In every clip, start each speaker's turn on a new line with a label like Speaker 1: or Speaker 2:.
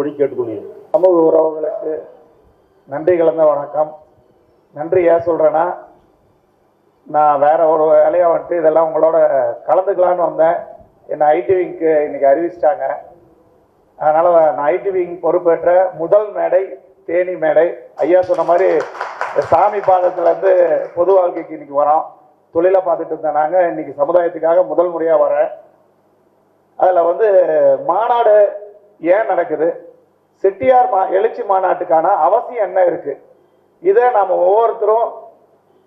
Speaker 1: அளிக்கும்படி கேட்டுக்கொள்கிறேன்
Speaker 2: சமூக உறவுகளுக்கு நன்றி கலந்த வணக்கம். நன்றி ஏன் சொல்கிறேன்னா நான் வேற ஒரு வேலையாக வந்துட்டு இதெல்லாம் உங்களோட கலந்துக்கலான்னு வந்தேன். என்னை ஐடி விங்க்கு இன்னைக்கு அறிவிச்சிட்டாங்க. அதனால் நான் ஐடி விங் பொறுப்பேற்ற முதல் மேடை தேனி மேடை. ஐயா சொன்ன மாதிரி சாமி பாதத்துலேருந்து பொது வாழ்க்கைக்கு இன்றைக்கி வரோம். தொழிலை பார்த்துட்டு இருந்தேன் நாங்கள் இன்றைக்கி சமுதாயத்துக்காக முதல் முறையாக வரேன். அதில் வந்து மாநாடு ஏன் நடக்குது? செட்டியார் மா எழுச்சி மாநாட்டுக்கான அவசியம் என்ன இருக்கு? இதை நாம் ஒவ்வொருத்தரும்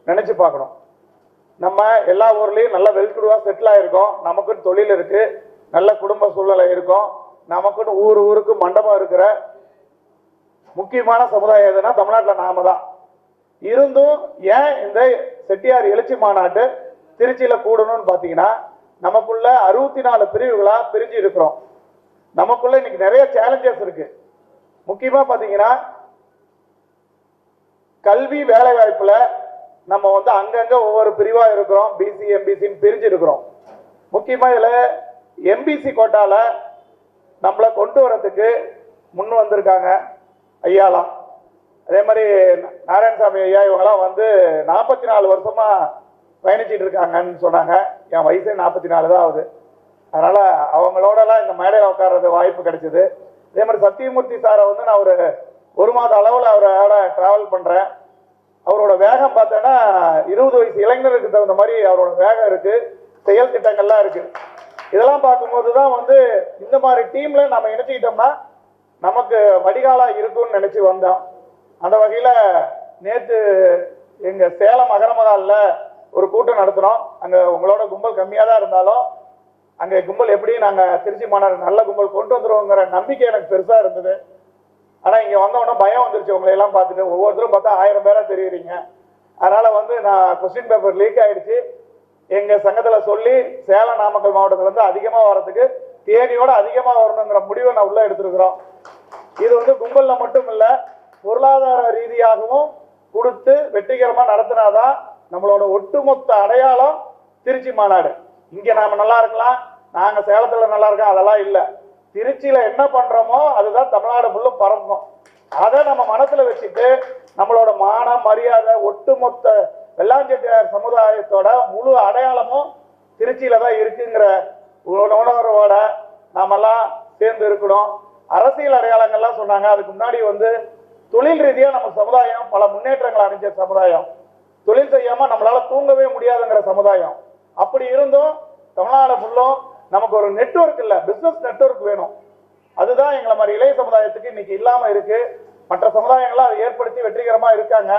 Speaker 2: நினைச்சு பார்க்கணும். நம்ம எல்லா ஊர்லேயும் நல்ல வெல்குடுவா செட்டில் ஆகிருக்கோம் நமக்குன்னு தொழில் இருக்குது நல்ல குடும்ப சூழ்நிலை இருக்கும். நமக்குன்னு ஊர் ஊருக்கு மண்டபம் இருக்கிற முக்கியமான சமுதாயம் எதுனா தமிழ்நாட்டில் நாம தான் இருந்தும் ஏன் இந்த செட்டியார் எழுச்சி மாநாட்டு திருச்சியில் கூடணும்னு பார்த்தீங்கன்னா நமக்குள்ள அறுபத்தி நாலு பிரிவுகளாக பிரிஞ்சு இருக்கிறோம். நமக்குள்ள இன்னைக்கு நிறைய சேலஞ்சஸ் இருக்குது முக்கியமா பாத்தீங்கன்னா கல்வி வேலை வாய்ப்புல நம்ம வந்து அங்கங்க ஒவ்வொரு பிரிவா இருக்கிறோம். பிசி எம்பிசின்னு பிரிஞ்சு இருக்கிறோம் முக்கியமா இதுல எம்பிசி கோட்டால நம்மளை கொண்டு வரதுக்கு முன் வந்திருக்காங்க ஐயாலாம். அதே மாதிரி நாராயணசாமி ஐயா இவங்கெல்லாம் வந்து நாற்பத்தி நாலு வருஷமா பயணிச்சிட்டு இருக்காங்கன்னு சொன்னாங்க. என் வயசே நாற்பத்தி நாலு தான் ஆகுது. அதனால அவங்களோடலாம் இந்த மேடையில் உட்கார்றது வாய்ப்பு கிடைச்சது. இதே மாதிரி சத்தியமூர்த்தி சாரை வந்து நான் ஒரு ஒரு மாத அளவில் அவரோட டிராவல் பண்ணுறேன் அவரோட வேகம் பார்த்தோன்னா இருபது வயசு இளைஞருக்கு தகுந்த மாதிரி அவரோட வேகம் இருக்குது செயல் திட்டங்கள்லாம் இருக்குது இதெல்லாம் பார்க்கும்போது தான் வந்து இந்த மாதிரி டீமில் நம்ம இணைச்சிக்கிட்டோம்னா நமக்கு வடிகாலாக இருக்கும்னு நினச்சி வந்தோம். அந்த வகையில் நேற்று எங்கள் சேலம் அகரமதாலில் ஒரு கூட்டம் நடத்தினோம். அங்கே உங்களோட கும்பல் கம்மியாக தான் இருந்தாலும் அங்கே கும்பல் எப்படி நாங்கள் திருச்சி மாநகர நல்ல கும்பல் கொண்டு வந்துருவோங்கிற நம்பிக்கை எனக்கு பெருசாக இருந்தது. ஆனால் இங்கே வந்தவொடனே பயம் வந்துருச்சு உங்களை எல்லாம் பார்த்துட்டு. ஒவ்வொருத்தரும் பார்த்தா ஆயிரம் பேராக தெரியுறீங்க. அதனால் வந்து நான் கொஸ்டின் பேப்பர் லீக் ஆகிடுச்சு எங்கள் சங்கத்தில் சொல்லி சேலம் நாமக்கல் மாவட்டத்துல இருந்து அதிகமா தேதியோட அதிகமாக வரணுங்கிற முடிவை நான் உள்ளே எடுத்திருக்கிறோம். இது வந்து கும்பலில் மட்டும் இல்லை பொருளாதார ரீதியாகவும் கொடுத்து வெற்றிகரமாக நடத்தினாதான் நம்மளோட ஒட்டுமொத்த அடையாளம் திருச்சி மாநாடு. இங்க நாம நல்லா இருக்கலாம் நாங்க சேலத்துல நல்லா இருக்கோம் அதெல்லாம் இல்லை. திருச்சியில என்ன பண்றோமோ அதுதான் தமிழ்நாடு முள்ளும் பரம்பும் அதை நம்ம மனசுல வச்சுட்டு நம்மளோட மானம் மரியாதை ஒட்டுமொத்த வெள்ளாஞ்செட்டியார் சமுதாயத்தோட முழு அடையாளமும் திருச்சியில தான் இருக்குங்கிற உண- உணர்வோட நாமெல்லாம் சேர்ந்து இருக்கணும் அரசியல் அடையாளங்கள்லாம் சொன்னாங்க. அதுக்கு முன்னாடி வந்து தொழில் ரீதியாக நம்ம சமுதாயம் பல முன்னேற்றங்கள் அடைஞ்ச சமுதாயம். தொழில் செய்யாமல் நம்மளால் தூங்கவே முடியாதுங்கிற சமுதாயம். அப்படி இருந்தும் தமிழ்நாடு ஃபுல்லும் நமக்கு ஒரு நெட்வொர்க் இல்லை. பிஸ்னஸ் நெட்வொர்க் வேணும். அதுதான் எங்களை மாதிரி இளைய சமுதாயத்துக்கு இன்னைக்கு இல்லாமல் இருக்கு. மற்ற சமுதாயங்கள்லாம் அதை ஏற்படுத்தி வெற்றிகரமாக இருக்காங்க.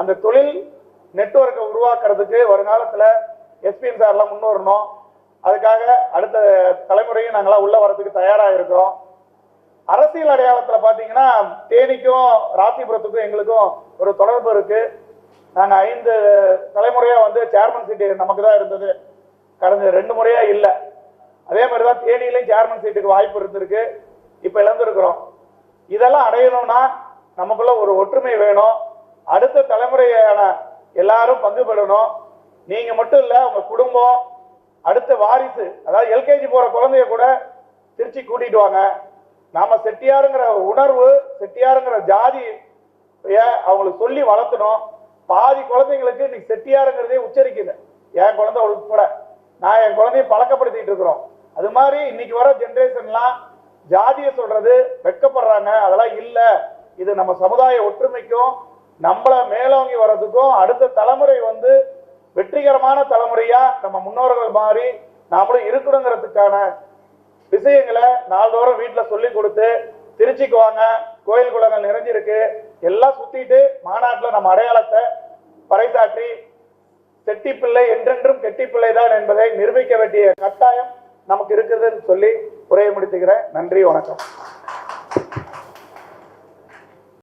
Speaker 2: அந்த தொழில் நெட்வொர்க்கை உருவாக்குறதுக்கு வருங்காலத்தில் எஸ்பிஎன் சார்லாம் முன் வரணும் அதுக்காக அடுத்த தலைமுறையும் நாங்களாம் உள்ள வரதுக்கு தயாராக இருக்கிறோம் அரசியல் அடையாளத்தில் பார்த்தீங்கன்னா தேனிக்கும் ராசிபுரத்துக்கும் எங்களுக்கும் ஒரு தொடர்பு இருக்குது நாங்கள் ஐந்து தலைமுறையாக வந்து சேர்மன் சீட்டு நமக்கு தான் இருந்தது. கடந்த ரெண்டு முறையாக இல்லை. அதே மாதிரி தான் தேனியிலையும் சேர்மன் சீட்டுக்கு வாய்ப்பு இருந்திருக்கு. இப்போ இழந்திருக்கிறோம். இதெல்லாம் அடையணும்னா நமக்குள்ள ஒரு ஒற்றுமை வேணும். அடுத்த தலைமுறையான எல்லாரும் பங்கு பெறணும். நீங்கள் மட்டும் இல்லை உங்கள் குடும்பம் அடுத்த வாரிசு அதாவது எல்கேஜி போகிற குழந்தைய கூட திருச்சி கூட்டிட்டு வாங்க. நாம செட்டியாருங்கிற உணர்வு செட்டியாருங்கிற ஜாதி அவங்களுக்கு சொல்லி வளர்த்தணும். பாதி குழந்தைங்களுக்கு இன்னைக்கு செட்டியாருங்கிறதே உச்சரிக்கல என் குழந்தை உட்பட நான் என் குழந்தைய பழக்கப்படுத்திட்டு இருக்கிறோம். அது மாதிரி இன்னைக்கு வர ஜென்ரேஷன்லாம் ஜாதியை சொல்றது வெட்கப்படுறாங்க. அதெல்லாம் இல்லை. இது நம்ம சமுதாய ஒற்றுமைக்கும் நம்மள மேலோங்கி வர்றதுக்கும் அடுத்த தலைமுறை வந்து வெற்றிகரமான தலைமுறையா நம்ம முன்னோர்கள் மாதிரி நாமளும் இருக்கணுங்கிறதுக்கான விஷயங்களை நாள்தோறும் வீட்டில் சொல்லி கொடுத்து திருச்சிக்கு வாங்க. கோயில் குளங்கள் நிறைஞ்சிருக்கு. எல்லாம் சுத்திட்டு மாநாட்டில் நம்ம அடையாளத்தை பறைசாற்றி செட்டிப்பிள்ளை என்றென்றும் கெட்டிப்பிள்ளை தான் என்பதை நிரூபிக்க வேண்டிய கட்டாயம் நமக்கு இருக்குதுன்னு சொல்லி உரையை முடித்துக்கிறேன். நன்றி வணக்கம்.